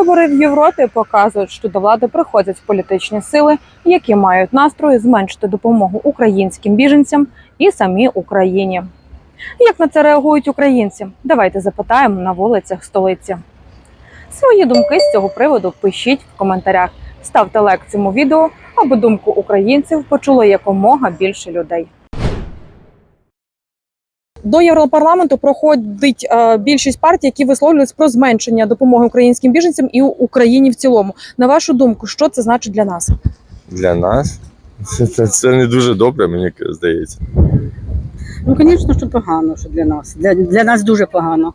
Вибори в Європі показують, що до влади приходять політичні сили, які мають настрої зменшити допомогу українським біженцям і самій Україні. Як на це реагують українці? Давайте запитаємо на вулицях столиці. Свої думки з цього приводу пишіть в коментарях. Ставте лайк цьому відео, аби думку українців почуло якомога більше людей. До Європарламенту проходить е, більшість партій, які висловлюються про зменшення допомоги українським біженцям і Україні в цілому. На вашу думку, що це значить для нас? Для нас це, це, це не дуже добре, мені здається. Ну, звісно, що погано, що для нас. Для, для нас дуже погано.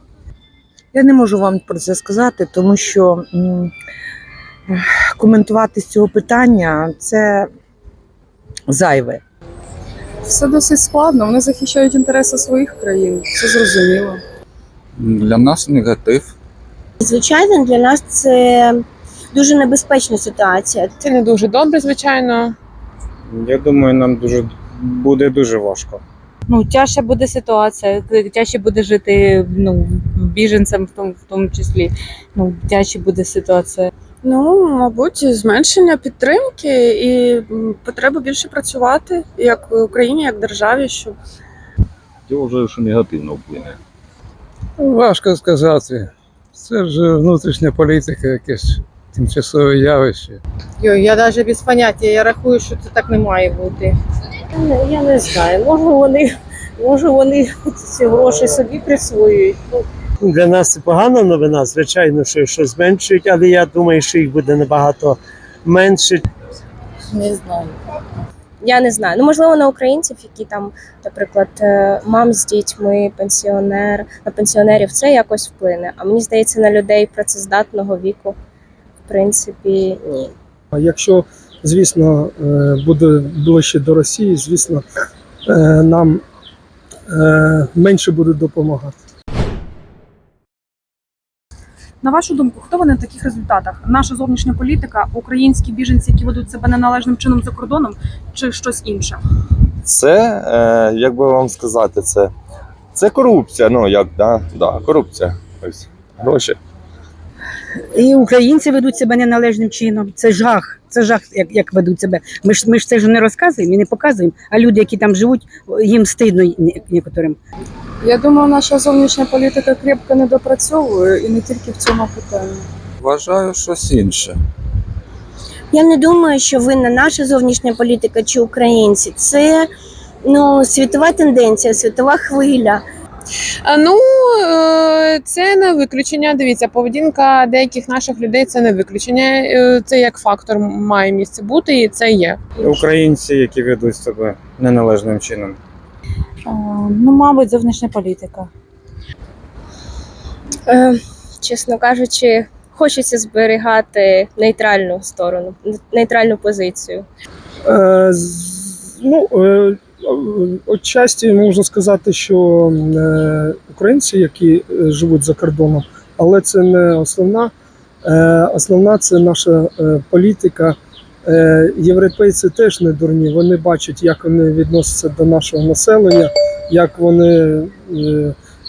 Я не можу вам про це сказати, тому що м, коментувати з цього питання це зайве. Все досить складно. Вони захищають інтереси своїх країн. Це зрозуміло. Для нас негатив. Звичайно, для нас це дуже небезпечна ситуація. Це не дуже добре, звичайно. Я думаю, нам дуже буде дуже важко. ну тяжча буде ситуація, тяжче буде жити ну біженцям в тому, в тому числі. Ну тяжче буде ситуація. Ну, мабуть, зменшення підтримки і потреба більше працювати як в Україні, як державі, щоб Я вважаю, що негативно вплине. Важко сказати. Це ж внутрішня політика, якесь тимчасове явище. Йо, Я навіть без поняття, я рахую, що це так не має бути. Я не знаю, може вони, може вони ці гроші собі присвоюють. Для нас це погана новина, звичайно, що, що зменшують, але я думаю, що їх буде набагато менше. Не знаю. Я не знаю. Ну можливо, на українців, які там, наприклад, е, мам з дітьми, пенсіонер, на пенсіонерів це якось вплине. А мені здається, на людей працездатного віку, в принципі, ні. А якщо, звісно, е, буде ближче до Росії, звісно, е, нам менше будуть допомагати. На вашу думку, хто вони в таких результатах? Наша зовнішня політика, українські біженці, які ведуть себе неналежним чином за кордоном, чи щось інше? Це, е, як би вам сказати, це, це корупція. Ну, як, да, да, корупція. Ось, гроші. І українці ведуть себе неналежним чином. Це жах. Це жах, як, як ведуть себе. Ми ж ми ж це ж не розказуємо і не показуємо. А люди, які там живуть, їм стидно некоторим. я думаю, наша зовнішня політика крепко не допрацьовує і не тільки в цьому питанні. Вважаю щось інше. Я не думаю, що винна наша зовнішня політика чи українці. Це ну, світова тенденція, світова хвиля. А, Ну е, це не виключення. Дивіться, поведінка деяких наших людей це не виключення. Е, Це як фактор має місце бути, і це є. Українці, які ведуть себе неналежним чином. Ну, мабуть, зовнішня політика. Е, чесно кажучи, хочеться зберігати нейтральну сторону, нейтральну позицію. Е, з- ну, е, отчасті можна сказати, що е, українці, які е, живуть за кордоном, але це не основна. Е, основна це наша політика. Європейці теж не дурні. Вони бачать, як вони відносяться до нашого населення, як вони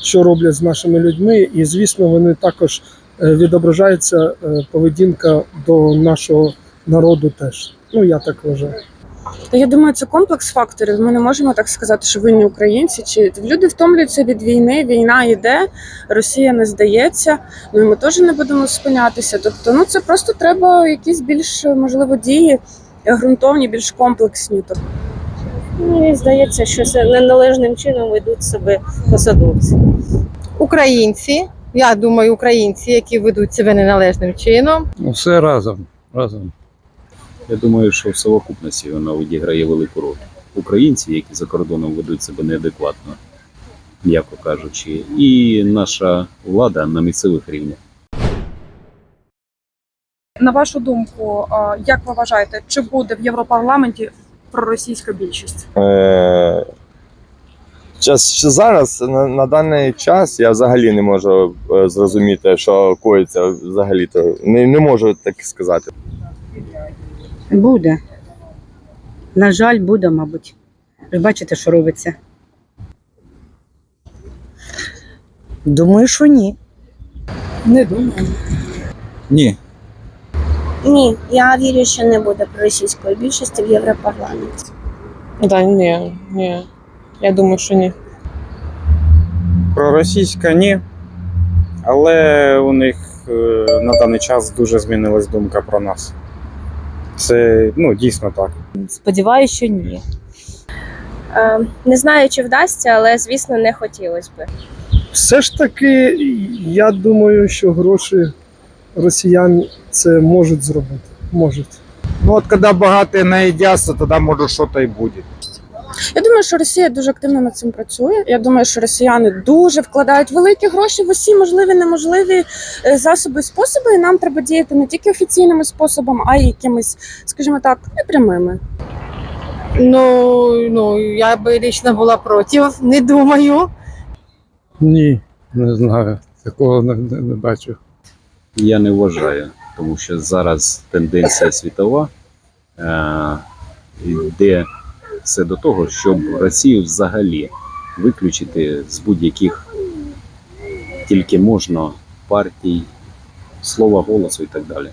що роблять з нашими людьми, і звісно, вони також відображається е, поведінка до нашого народу теж. Ну я так вважаю. Та я думаю, це комплекс факторів. Ми не можемо так сказати, що винні українці. Чи люди втомлюються від війни, війна йде, Росія не здається. Ну і ми теж не будемо спинятися. Тобто, ну це просто треба якісь більш можливо дії ґрунтовні, більш комплексні. Тобто, Мені здається, що це неналежним чином ведуть себе посадовці. Українці, я думаю, українці, які ведуть себе неналежним чином. Ну, все разом. разом. Я думаю, що в совокупності вона відіграє велику роль. Українці, які за кордоном ведуть себе неадекватно, м'яко кажучи, і наша влада на місцевих рівнях. На вашу думку, як ви вважаєте, чи буде в Європарламенті проросійська більшість? Е, час, що зараз, на, на даний час, я взагалі не можу е, зрозуміти, що коїться взагалі-то. Не, не можу так сказати. Буде. На жаль, буде, мабуть. Ви бачите, що робиться. Думаю, що ні. не думаю. Ні, Ні, я вірю, що не буде проросійської більшості в Європарламенті. Да, ні, ні. Я думаю, що ні. Проросійська ні. Але у них е, на даний час дуже змінилась думка про нас. Це ну, дійсно так. Сподіваюся, що ні. Е, не знаю, чи вдасться, але звісно, не хотілося би. Все ж таки, я думаю, що гроші росіян це можуть зробити. Можуть. Ну от коли багаті наїдяться, тоді може щось і буде. Я думаю, що Росія дуже активно над цим працює. Я думаю, що росіяни дуже вкладають великі гроші в усі можливі неможливі е, засоби і способи. І нам треба діяти не тільки офіційними способами, а й якимись, скажімо так, непрямими. Ну, ну я би лично була проти, не думаю. Ні, не знаю. Такого не, не, не бачу. Я не вважаю, тому що зараз тенденція світова е, йде все до того, щоб Росію взагалі виключити з будь-яких тільки можна партій, слова голосу і так далі.